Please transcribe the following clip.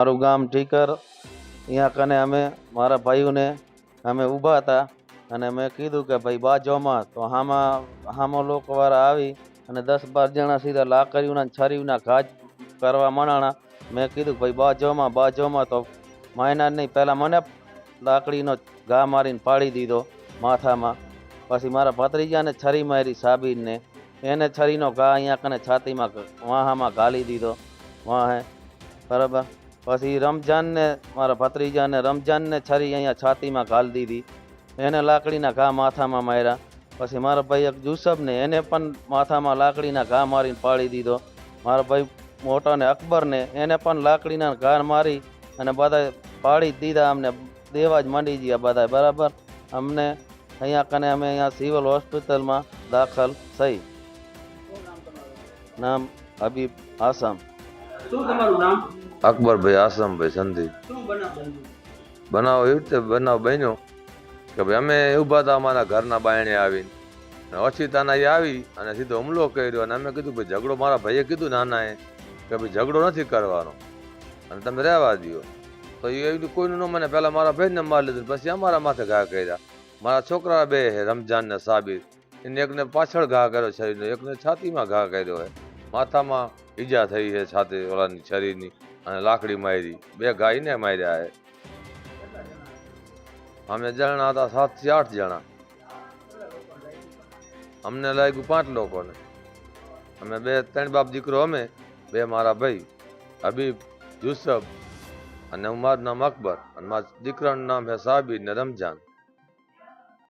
મારું ગામ ઠીકર અહીંયા કને અમે, મારા ભાઈઓને અમે ઊભા હતા અને મેં કીધું કે ભાઈ બાજોમાં તો હામાં, હામો લોકોવાળા આવી અને દસ બાર જણા સીધા લાકડીઓના ને છરીઓના ઘા જ કરવા મણાણા મેં કીધું ભાઈ બાજોમાં બાજોમાં તો માયના નહીં. પહેલાં મને લાકડીનો ઘા મારીને પાડી દીધો માથામાં. પછી મારા ભત્રીજાને છરી મારી સાબીરને એને છરીનો ઘા અહીંયા કને છાતીમાં વાહામાં ઘાલી દીધો. વાહે. બરાબર? પછી રમજાનને મારા ભત્રીજાને રમજાનને છરી અહીંયા છાતીમાં ઘાલ દીધી. એને લાકડીના ઘા માથામાં માર્યા. પછી મારા ભાઈ એક જુસબને એને પણ માથામાં લાકડીના ઘા મારીને પાડી દીધો. મારા ભાઈ મોટાને અકબરને એને પણ લાકડીના ઘા મારી અને બધા પાડી દીધા અમને. દેવા જ માંડી ગયા બધા બરાબર? અમને અહીંયા કને અમે અહીંયા સિવિલ હોસ્પિટલમાં દાખલ થઈ. નામ હબીબ આસમ. શું તમારું નામ? અકબરભાઈ આસમભાઈ સંધી. શું બનાવ? એવી રીતે બનાવ બન્યો કે ભાઈ અમે ઊભા હતા અમારા ઘરના બાયણે આવીને. ઓછીતાના એ આવી અને સીધો હુમલો કર્યો અને અમે કીધું ભાઈ ઝઘડો મારા ભાઈએ કીધું નાના એ કે ભાઈ ઝઘડો નથી કરવાનો. અને તમે રહેવા દ્યો. તો એ એવું કોઈનું ન મને પહેલાં મારા ભાઈને મારી લીધું પછી અમારા માથે ઘા કર્યા. મારા છોકરા બે છે રમજાન ને સાબિર એને એકને પાછળ ઘા કર્યો શરીરનો એકને છાતીમાં ઘા કર્યો છે માથામાં ઈજા થઈ છે છાતી ઓલાની શરીરની અને લાકડી મારી. બે ગાયને માર્યા છે. અમે જણા હતા સાતથી આઠ જણા. અમને લાગ્યું પાંચ લોકોને. અમે બે ત્રણ બાપ દીકરો અમે, બે મારા ભાઈ, હબીબ, યુસફ અને મારું નામ અકબર અને મારા દીકરાનું નામ છે સાબી ને રમજાન.